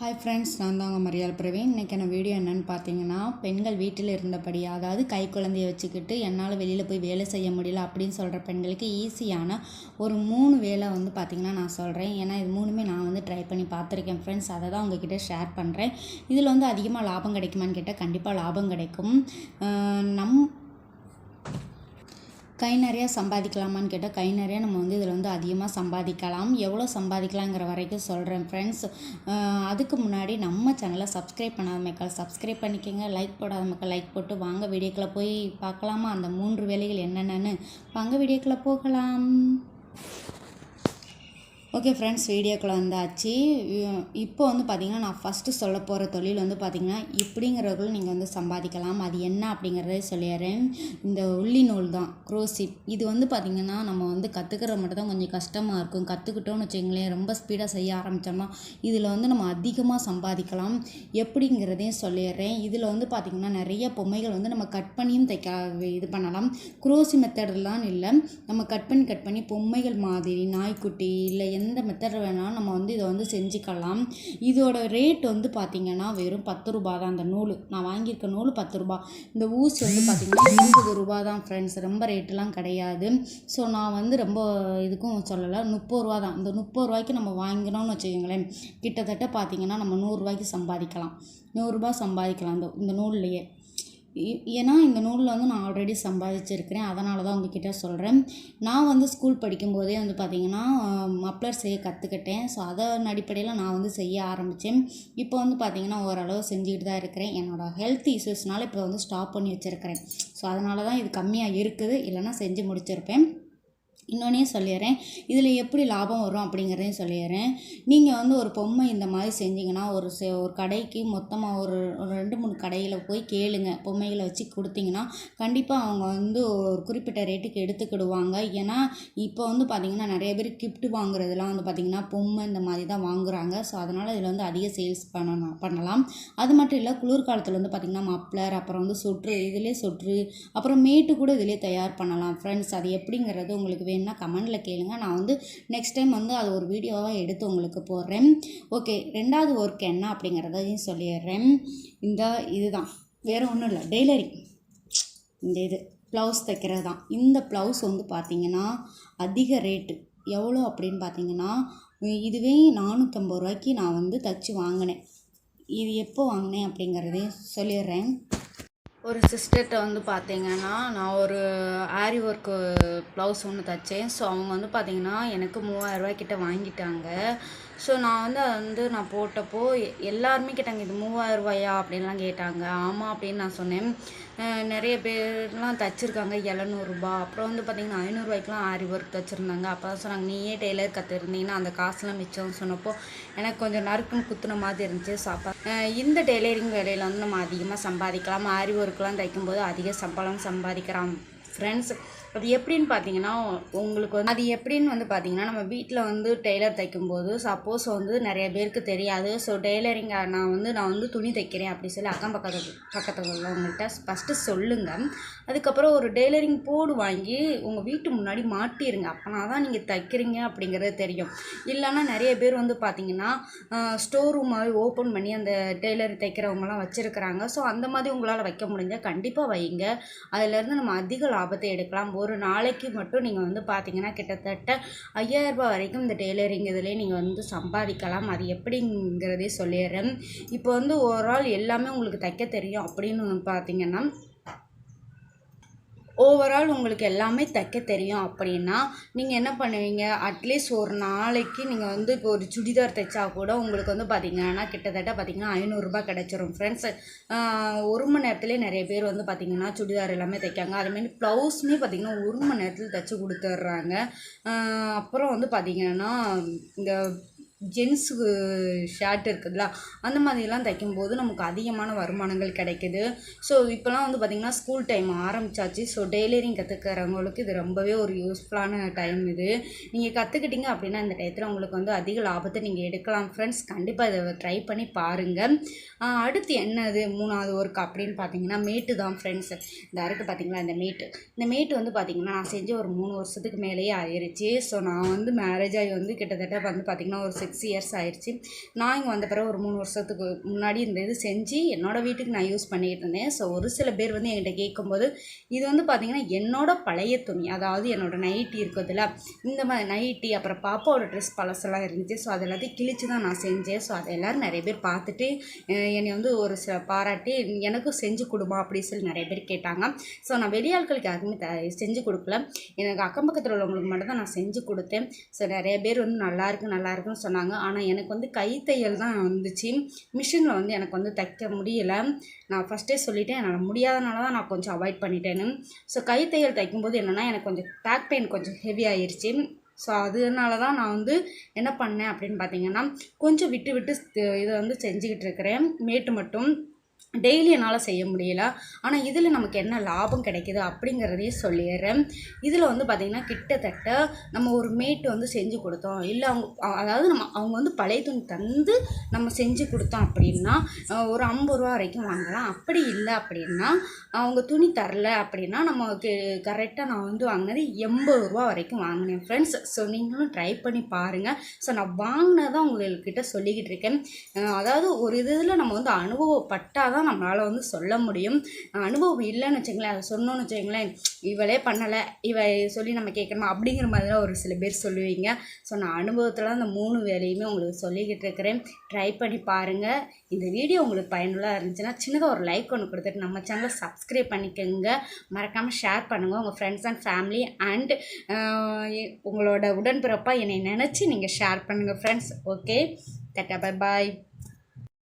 Hi friends நான் தாங்க மரியாள் பிரவீன். இன்றைக்கான வீடியோ என்னென்னு பார்த்தீங்கன்னா பெண்கள் வீட்டில் இருந்தபடி அதாவது கை குழந்தைய வச்சுக்கிட்டு என்னால் வெளியில் போய் வேலை செய்ய முடியல அப்படின்னு சொல்கிற பெண்களுக்கு ஈஸியான ஒரு மூணு வேலை வந்து பார்த்திங்கன்னா நான் சொல்கிறேன் ஏன்னா இது மூணுமே நான் வந்து ட்ரை பண்ணி பார்த்துருக்கேன் ஃப்ரெண்ட்ஸ் அதை தான் உங்ககிட்ட ஷேர் பண்ணுறேன் இதில் வந்து அதிகமாக லாபம் கிடைக்குமான்னு கேட்டால் கண்டிப்பாக லாபம் கிடைக்கும். நம் கை நிறையா சம்பாதிக்கலாமான்னு கேட்டால் கை நிறையா நம்ம வந்து இதில் வந்து அதிகமாக சம்பாதிக்கலாம். எவ்வளோ சம்பாதிக்கலாங்கிற வரைக்கும் சொல்கிறேன் ஃப்ரெண்ட்ஸ் அதுக்கு முன்னாடி நம்ம சேனலை சப்ஸ்கிரைப் பண்ணாத மக்கள் சப்ஸ்கிரைப் பண்ணிக்கோங்க. லைக் போடாத மக்கள் லைக் போட்டு வாங்க. வீடியோக்களை போய் பார்க்கலாமா? அந்த மூன்று வேலைகள் என்னென்னு வாங்க வீடியோக்களை போகலாம். ஓகே ஃப்ரெண்ட்ஸ் வீடியோக்குள்ளே வந்தாச்சு. இப்போ வந்து பார்த்திங்கன்னா நான் ஃபஸ்ட்டு சொல்ல போகிற தொழில் வந்து பார்த்திங்கன்னா இப்படிங்கிறவர்களும் நீங்கள் வந்து சம்பாதிக்கலாம். அது என்ன அப்படிங்கிறத சொல்லிடுறேன். இந்த உள்ளி நூல் தான் குரோசிப் இது வந்து பார்த்திங்கன்னா நம்ம வந்து கற்றுக்கிற மட்டும் தான் கொஞ்சம் கஷ்டமாக இருக்கும். கற்றுக்கிட்டோம்னு வச்சுங்களேன் ரொம்ப ஸ்பீடாக செய்ய ஆரம்பித்தோம்னா இதில் வந்து நம்ம அதிகமாக சம்பாதிக்கலாம் எப்படிங்கிறதையும் சொல்லிடுறேன். இதில் வந்து பார்த்திங்கன்னா நிறைய பொம்மைகள் வந்து நம்ம கட் பண்ணியும் தைக்க இது பண்ணலாம். குரோசி மெத்தடெல்லாம் இல்லை. நம்ம கட் பண்ணி கட் பண்ணி பொம்மைகள் மாதிரி நாய்க்குட்டி இல்லை எந்த மெத்தட் வேணாலும் நம்ம வந்து இதை வந்து செஞ்சுக்கலாம். இதோட ரேட் வந்து பார்த்திங்கன்னா வெறும் பத்து ரூபா தான். அந்த நூல் நான் வாங்கியிருக்க நூல் பத்து ரூபா இந்த ஊசி வந்து பார்த்திங்கன்னா இருபது ரூபா தான் ஃப்ரெண்ட்ஸ் ரொம்ப ரேட்டெலாம் கிடையாது. ஸோ நான் வந்து ரொம்ப இதுக்கும் சொல்லலை. முப்பது ரூபா தான். இந்த முப்பது ரூபாய்க்கு நம்ம வாங்கினோம்னு வச்சுக்கோங்களேன் கிட்டத்தட்ட பார்த்திங்கன்னா நம்ம நூறுரூவாய்க்கு சம்பாதிக்கலாம். நூறுரூபா சம்பாதிக்கலாம் இந்த இந்த நூல்லையே. ஏன்னா இந்த நூலில் வந்து நான் ஆல்ரெடி சம்பாதிச்சிருக்கிறேன். அதனால தான் உங்ககிட்ட சொல்கிறேன் நான் வந்து ஸ்கூல் படிக்கும்போதே வந்து பார்த்திங்கன்னா மப்ளர் செய்ய கற்றுக்கிட்டேன் ஸோ அதன் அடிப்படையில் நான் வந்து செய்ய ஆரம்பித்தேன் இப்போ வந்து பார்த்திங்கன்னா ஓரளவு செஞ்சுக்கிட்டு தான் இருக்கிறேன். என்னோடய ஹெல்த் இஷ்யூஸ்னால இப்போ வந்து ஸ்டாப் பண்ணி வச்சுருக்கிறேன். ஸோ அதனால தான் இது கம்மியாக இருக்குது. இல்லைன்னா செஞ்சு முடிச்சிருப்பேன். இன்னொன்னே சொல்லிடுறேன். இதில் எப்படி லாபம் வரும் அப்படிங்கிறதையும் சொல்லிடுறேன். நீங்கள் வந்து ஒரு பொம்மை இந்த மாதிரி செஞ்சீங்கன்னா ஒரு செ- ஒரு கடைக்கு மொத்தமாக ஒரு ஒரு ரெண்டு மூணு கடையில் போய் கேளுங்க. பொம்மைகளை வச்சு கொடுத்தீங்கன்னா கண்டிப்பாக அவங்க வந்து ஒரு குறிப்பிட்ட ரேட்டுக்கு எடுத்துக்கிடுவாங்க. ஏன்னா இப்போ வந்து பார்த்திங்கன்னா நிறைய பேர் கிஃப்ட் வாங்குறதுலாம் வந்து பார்த்திங்கன்னா பொம்மை இந்த மாதிரி தான் வாங்குகிறாங்க ஸோ அதனால் இதில் வந்து அதிக சேல்ஸ் பண்ணணும் பண்ணலாம். அது மட்டும் இல்லை குளிர்காலத்தில் வந்து பார்த்திங்கன்னா மப்ளர் அப்புறம் வந்து சொட்ரு இதிலே சொட்ரு அப்புறம் மேட்டு கூட இதிலே தயார் பண்ணலாம். ஃப்ரெண்ட்ஸ் அது எப்படிங்கிறது உங்களுக்கு வேணும்னா கமெண்டில் கேளுங்க. நான் வந்து நெக்ஸ்ட் டைம் வந்து அது ஒரு வீடியோவாக எடுத்து உங்களுக்கு போடுறேன். ஓகே ரெண்டாவது ஒர்க் என்ன அப்படிங்கிறதையும் சொல்லிடுறேன். இந்த இதுதான். வேறு ஒன்றும் இல்லை. டெய்லரிங் இந்த இது. ப்ளவுஸ் தைக்கிறது தான் இந்த ப்ளவுஸ் வந்து பார்த்திங்கன்னா அதிக ரேட்டு எவ்வளோ அப்படின்னு பார்த்தீங்கன்னா இதுவே நானூற்றம்பது ரூபாய்க்கு நான் வந்து தச்சு வாங்கினேன். இது எப்போ வாங்கினேன் அப்படிங்கிறதையும் சொல்லிடுறேன். ஒரு சிஸ்டர்கிட்ட வந்து பார்த்தீங்கன்னா நான் ஒரு ஆரி ஒர்க்கு ப்ளவுஸ் ஒன்று தைச்சேன். ஸோ அவங்க வந்து பார்த்தீங்கன்னா எனக்கு மூவாயிரம் ரூபாய் வாங்கிட்டாங்க. ஸோ நான் வந்து அதை வந்து நான் போட்டப்போ எல்லாருமே கேட்டாங்க இது மூவாயிரரூவாயா அப்படின்லாம் கேட்டாங்க. ஆமாம் அப்படின்னு நான் சொன்னேன். நிறைய பேர்லாம் தைச்சிருக்காங்க எழுநூறுபா அப்புறம் வந்து பார்த்தீங்கன்னா ஐநூறுரூவாய்க்குலாம் ஆரி ஒர்க் தைச்சிருந்தாங்க. அப்போ தான் சொன்னாங்க நீயே டெய்லர் கற்றுருந்தீங்கன்னா அந்த காசுலாம் மிச்சம்னு சொன்னப்போ எனக்கு கொஞ்சம் நறுக்குன்னு குத்துன மாதிரி இருந்துச்சு. சாப்பா இந்த டெய்லரிங் வேலையில் வந்து நம்ம அதிகமாக சம்பாதிக்கலாம். ஆரி ஒர்க் ஒர்க்லாம் தைக்கும்போது அதிக சம்பளம் சம்பாதிக்கலாம் ஃப்ரெண்ட்ஸ் அது எப்படின்னு பார்த்தீங்கன்னா உங்களுக்கு வந்து அது எப்படின்னு வந்து பார்த்தீங்கன்னா நம்ம வீட்டில் வந்து டெய்லர் தைக்கும்போது சப்போஸ் வந்து நிறைய பேருக்கு தெரியாது. ஸோ டெய்லரிங் நான் வந்து நான் வந்து துணி தைக்கிறேன் அப்படி சொல்லி அக்கம் பக்கத்து பக்கத்தில் உள்ளவங்கள்ட்ட ஃபஸ்ட்டு சொல்லுங்கள் அதுக்கப்புறம் ஒரு டெய்லரிங் போர்டு வாங்கி உங்கள் வீட்டு முன்னாடி மாட்டிருங்க. அப்போனா தான் நீங்கள் தைக்கிறீங்க அப்படிங்கிறது தெரியும். இல்லைன்னா நிறைய பேர் வந்து பார்த்தீங்கன்னா ஸ்டோர் ரூம் மாதிரி ஓப்பன் பண்ணி அந்த டெய்லர் தைக்கிறவங்களாம் வச்சுருக்கிறாங்க. ஸோ அந்த மாதிரி உங்களால் வைக்க முடிஞ்சால் கண்டிப்பாக வைங்க. அதிலேருந்து நம்ம அதிக லாபத்தை எடுக்கலாம். ஒரு நாளைக்கு மட்டும் நீங்கள் வந்து பார்த்தீங்கன்னா கிட்டத்தட்ட ஐயாயிரரூபா வரைக்கும் இந்த டெய்லரிங் இதிலே நீங்கள் வந்து சம்பாதிக்கலாம். அது எப்படிங்கிறதே சொல்லிடுறேன். இப்போ வந்து ஓவரால் எல்லாமே உங்களுக்கு தைக்க தெரியும் அப்படின்னு பார்த்தீங்கன்னா ஓவரால் உங்களுக்கு எல்லாமே தைக்க தெரியும். அப்படின்னா நீங்கள் என்ன பண்ணுவீங்க? அட்லீஸ்ட் ஒரு நாளைக்கு நீங்கள் வந்து இப்போ ஒரு சுடிதார் தைச்சா கூட உங்களுக்கு வந்து பார்த்தீங்கன்னா கிட்டத்தட்ட பார்த்தீங்கன்னா ஐநூறுரூபா கிடச்சிரும். ஃப்ரெண்ட்ஸ் ஒரு மணி நேரத்துலேயே நிறைய பேர் வந்து பார்த்திங்கன்னா சுடிதார் எல்லாமே தைக்காங்க. அதுமாரி ப்ளவுஸுமே பார்த்தீங்கன்னா ஒரு மணி நேரத்தில் தைச்சி கொடுத்துட்றாங்க அப்புறம் வந்து பார்த்திங்கன்னா இந்த ஜென்ஸுக்கு ஷர்ட் இருக்குதுல்ல அந்த மாதிரிலாம் தைக்கும்போது நமக்கு அதிகமான வருமானங்கள் கிடைக்குது. ஸோ இப்போலாம் வந்து பார்த்திங்கன்னா ஸ்கூல் டைம் ஆரம்பிச்சாச்சு. ஸோ டெய்லரிங் கற்றுக்கிறவங்களுக்கு இது ரொம்பவே ஒரு யூஸ்ஃபுல்லான டைம் இது. நீங்கள் கற்றுக்கிட்டீங்க அப்படின்னா இந்த டயத்தில் உங்களுக்கு வந்து அதிக லாபத்தை நீங்கள் எடுக்கலாம். ஃப்ரெண்ட்ஸ் கண்டிப்பாக இதை ட்ரை பண்ணி பாருங்கள் அடுத்து என்னது? மூணாவது ஒர்க் அப்படின்னு பார்த்தீங்கன்னா மேட்டு தான் ஃப்ரெண்ட்ஸ் இந்த இருக்குது பார்த்திங்களா இந்த மேட்டு. இந்த மேட்டு வந்து பார்த்திங்கன்னா நான் செஞ்சு ஒரு மூணு வருஷத்துக்கு மேலேயே ஆயிடுச்சு ஸோ நான் வந்து மேரேஜ் ஆகி வந்து கிட்டத்தட்ட வந்து பார்த்திங்கன்னா ஒரு சிக்ஸ் சிக்ஸ் இயர்ஸ் ஆயிடுச்சு. நான் இங்கே வந்த பிறகு ஒரு மூணு வருஷத்துக்கு முன்னாடி இந்த இது செஞ்சு என்னோடய வீட்டுக்கு நான் யூஸ் பண்ணிகிட்டு இருந்தேன். ஸோ ஒரு சில பேர் வந்து என்கிட்ட கேட்கும்போது இது வந்து பார்த்திங்கன்னா என்னோட பழைய துணி. அதாவது என்னோட நைட்டி இருக்குதுல்ல இந்த மாதிரி நைட்டி அப்புறம் பாப்பாவோட ட்ரெஸ் பழசெல்லாம் இருந்துச்சு. ஸோ அது எல்லாத்தையும் கிழிச்சு தான் நான் செஞ்சேன். ஸோ அதை எல்லோரும் நிறைய பேர் பார்த்துட்டு என்னை வந்து ஒரு சில பாராட்டி எனக்கும் செஞ்சு கொடுமா அப்படின்னு சொல்லி நிறைய பேர் கேட்டாங்க. ஸோ நான் வெளியாட்களுக்கு யாருக்குமே த செஞ்சு கொடுக்கல. எனக்கு அக்கம் பக்கத்தில் உள்ளவங்களுக்கு மட்டும் தான் நான் செஞ்சு கொடுத்தேன். ஸோ நிறைய பேர் வந்து நல்லாயிருக்கும் நல்லாயிருக்குன்னு சொன்னாங்க. சொன்னாங்க. ஆனால் எனக்கு வந்து கைத்தையல் தான் வந்துச்சு. மிஷினில் வந்து எனக்கு வந்து தைக்க முடியல. நான் ஃபஸ்ட்டே சொல்லிட்டேன். என்னால் முடியாதனால தான் நான் கொஞ்சம் அவாய்ட் பண்ணிட்டேன்னு. ஸோ கைத்தையல் தைக்கும்போது என்னென்னா எனக்கு கொஞ்சம் பேக் பெயின் கொஞ்சம் ஹெவி ஆயிடுச்சு ஸோ அதனால தான் நான் வந்து என்ன பண்ணேன் அப்படின்னு பார்த்தீங்கன்னா கொஞ்சம் விட்டு விட்டு இதை வந்து செஞ்சுக்கிட்டு இருக்கிறேன். மேட்டு மட்டும். டெய்லி என்னால் செய்ய முடியல. ஆனால் இதில் நமக்கு என்ன லாபம் கிடைக்கிது அப்படிங்கிறதையும் சொல்லிடுறேன். இதில் வந்து பார்த்திங்கன்னா கிட்டத்தட்ட நம்ம ஒரு மேட்டு வந்து செஞ்சு கொடுத்தோம். இல்லை அவங்க அதாவது நம்ம அவங்க வந்து பழைய துணி தந்து நம்ம செஞ்சு கொடுத்தோம் அப்படின்னா ஒரு ஐம்பது ரூபா வரைக்கும் வாங்கலாம். அப்படி இல்லை அப்படின்னா அவங்க துணி தரல அப்படின்னா நம்ம கரெக்டாக நான் வந்து வாங்கினது எண்பது ரூபா வரைக்கும் வாங்கினேன் ஃப்ரெண்ட்ஸ் ஸோ நீங்களும் ட்ரை பண்ணி பாருங்கள் ஸோ நான் வாங்கினதான் உங்கள்கிட்ட சொல்லிக்கிட்டு இருக்கேன். அதாவது ஒரு இதில் நம்ம வந்து அனுபவப்பட்டால் தான் நம்மளால் வந்து சொல்ல முடியும். அனுபவம் இல்லைன்னு வச்சுங்களேன் அதை சொன்னோன்னு வச்சுங்களேன் இவளே பண்ணலை இவ சொல்லி நம்ம கேட்கணுமா? அப்படிங்கிற மாதிரிலாம் ஒரு சில பேர் சொல்லுவீங்க. ஸோ நான் அனுபவத்தில் அந்த மூணு வேலையுமே உங்களுக்கு சொல்லிக்கிட்டு இருக்கிறேன். ட்ரை பண்ணி பாருங்கள் இந்த வீடியோ உங்களுக்கு பயனுள்ளதாக இருந்துச்சுன்னா சின்னதாக ஒரு லைக் ஒன்று கொடுத்துட்டு நம்ம சேனலை சப்ஸ்கிரைப் பண்ணிக்கோங்க. மறக்காமல் ஷேர் பண்ணுங்கள் உங்கள் ஃப்ரெண்ட்ஸ் அண்ட் ஃபேமிலி அண்ட் உங்களோட உடன்பிறப்பாக என்னை நினச்சி நீங்கள் ஷேர் பண்ணுங்கள் ஃப்ரெண்ட்ஸ் ஓகே தட்டா பை பாய்